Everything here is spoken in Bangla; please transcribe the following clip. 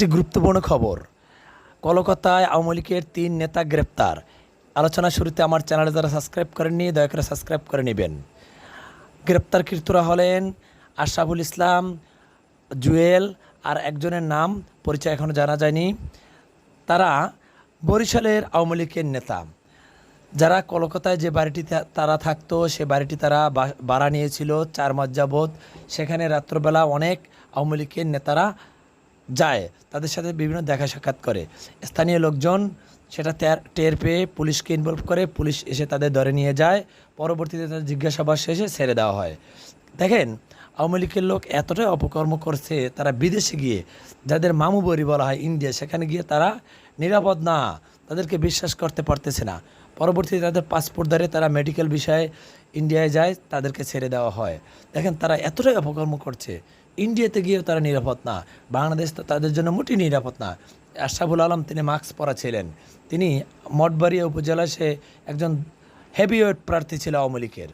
একটি গুরুত্বপূর্ণ খবর। কলকাতায় আওয়ামী লীগের তিন নেতা গ্রেপ্তার। আলোচনা শুরুতে আমার চ্যানেলে যারা সাবস্ক্রাইব করেননি, দয়া করে সাবস্ক্রাইব করে নেবেন। গ্রেপ্তারকৃতরা হলেন আশরাফুল ইসলাম, জুয়েল, আর একজনের নাম পরিচয় এখনও জানা যায়নি। তারা বরিশালের আওয়ামী লীগের নেতা। যারা কলকাতায় যে বাড়িটি তারা থাকতো, সে বাড়িটি তারা বা- ভাড়া নিয়েছিল চার মাস যাবৎ। সেখানে রাত্রবেলা অনেক আওয়ামী লীগের নেতারা যায়, তাদের সাথে বিভিন্ন দেখা সাক্ষাৎ করে। স্থানীয় লোকজন সেটা টের- পেয়ে পুলিশকে ইনভলভ করে, পুলিশ এসে তাদের ধরে নিয়ে যায়। পরবর্তীতে তাদের জিজ্ঞাসাবাদ শেষে ছেড়ে দেওয়া হয়। দেখেন আওয়ামী লীগের লোক এতটাই অপকর্ম করছে, তারা বিদেশে গিয়ে যাদের মামু বড়ি বলা হয় ইন্ডিয়া, সেখানে গিয়ে তারা নিরাপদ না, তাদেরকে বিশ্বাস করতে পারতেছে না। পরবর্তীতে তাদের পাসপোর্ট ধরে তারা মেডিকেল বিষয়ে ইন্ডিয়ায় যায়, তাদেরকে ছেড়ে দেওয়া হয়। দেখেন, তারা এতটাই অপকর্ম করছে, ইন্ডিয়াতে গিয়েও তারা নিরাপদ না, বাংলাদেশ তো তাদের জন্য মোটেই নিরাপদ না। আশরাফুল আলম, তিনি মাস্ক পরা ছিলেন তিনি মঠবাড়িয়া উপজেলায় সে একজন হেভিওয়েট প্রার্থী ছিল আওয়ামী লীগের।